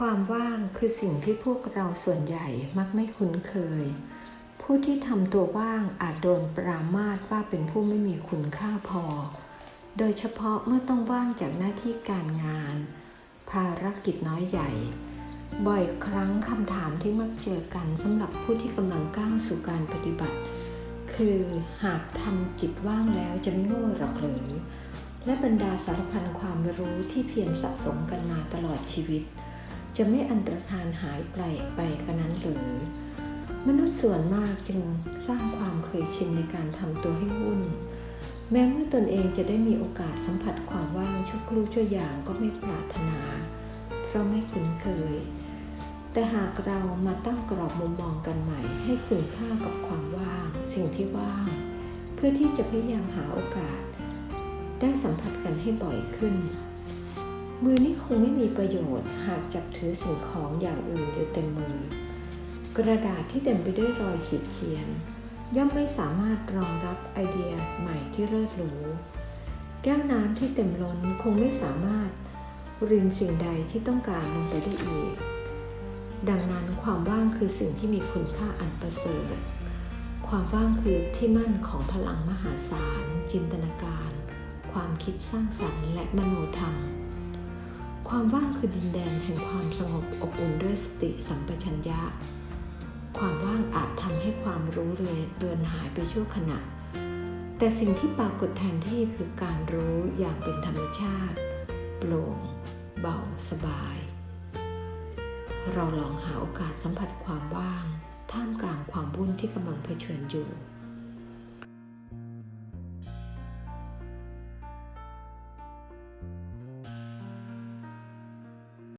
ความว่างคือสิ่งที่พวกเราส่วนใหญ่มักไม่คุ้นเคย ผู้ที่ทำตัวว่างอาจโดนปรามาสว่าเป็นผู้ไม่มีคุณค่าพอ โดยเฉพาะเมื่อต้องว่างจากหน้าที่การงาน ภารกิจน้อยใหญ่ บ่อยครั้งคำถามที่มักเจอกันสำหรับผู้ที่กำลังก้าวสู่การปฏิบัติ คือหากทำจิตว่างแล้วจะไม่โง่หรอกหรือและบรรดาสารพันความรู้ที่เพียรสะสมกันมาตลอดชีวิต จะไม่อันตรธานหายไปไปกันนั้นหรือ มนุษย์ส่วนมากจึงสร้างความเคยชินในการทำตัวให้วุ่น แม้เมื่อตนเองจะได้มีโอกาสสัมผัสความว่างชั่วครู่ชั่วอย่างก็ไม่ปรารถนา เพราะไม่คุ้นเคย แต่หากเรามาตั้งกรอบมุมมองกันใหม่ ให้คุณค่ากับความว่าง สิ่งที่ว่าง เพื่อที่จะพยายามหาโอกาส ได้สัมผัสกันให้บ่อยขึ้น มือนี้คงไม่มีประโยชน์ หากจับถือสิ่งของอย่างอื่นอยู่เต็มมือ กระดาษที่เต็มไปด้วยรอยขีดเขียน ย่อมไม่สามารถรองรับไอเดียใหม่ที่เลิศหรูแก้วน้ำที่เต็มล้นคงไม่สามารถรินสิ่งใดที่ต้องการลงไปได้อีก ดังนั้นความว่างคือสิ่งที่มีคุณค่าอันประเสริฐ ความว่างคือที่มั่นของพลังมหาศาล จินตนาการ ความคิดสร้างสรรค์และมโนธรรม ความว่างคือดินแดนแห่งความสงบอบอุ่นด้วยสติสัมปชัญญะ ความว่างอาจทำให้ความรู้เรือนเรือนหายไปชั่วขณะ แต่สิ่งที่ปรากฏแทนที่คือการรู้อย่างเป็นธรรมชาติ โปร่ง เบาสบาย เราลองหาโอกาสสัมผัสความว่าง ท่ามกลางความวุ่นที่กำลังเผชิญอยู่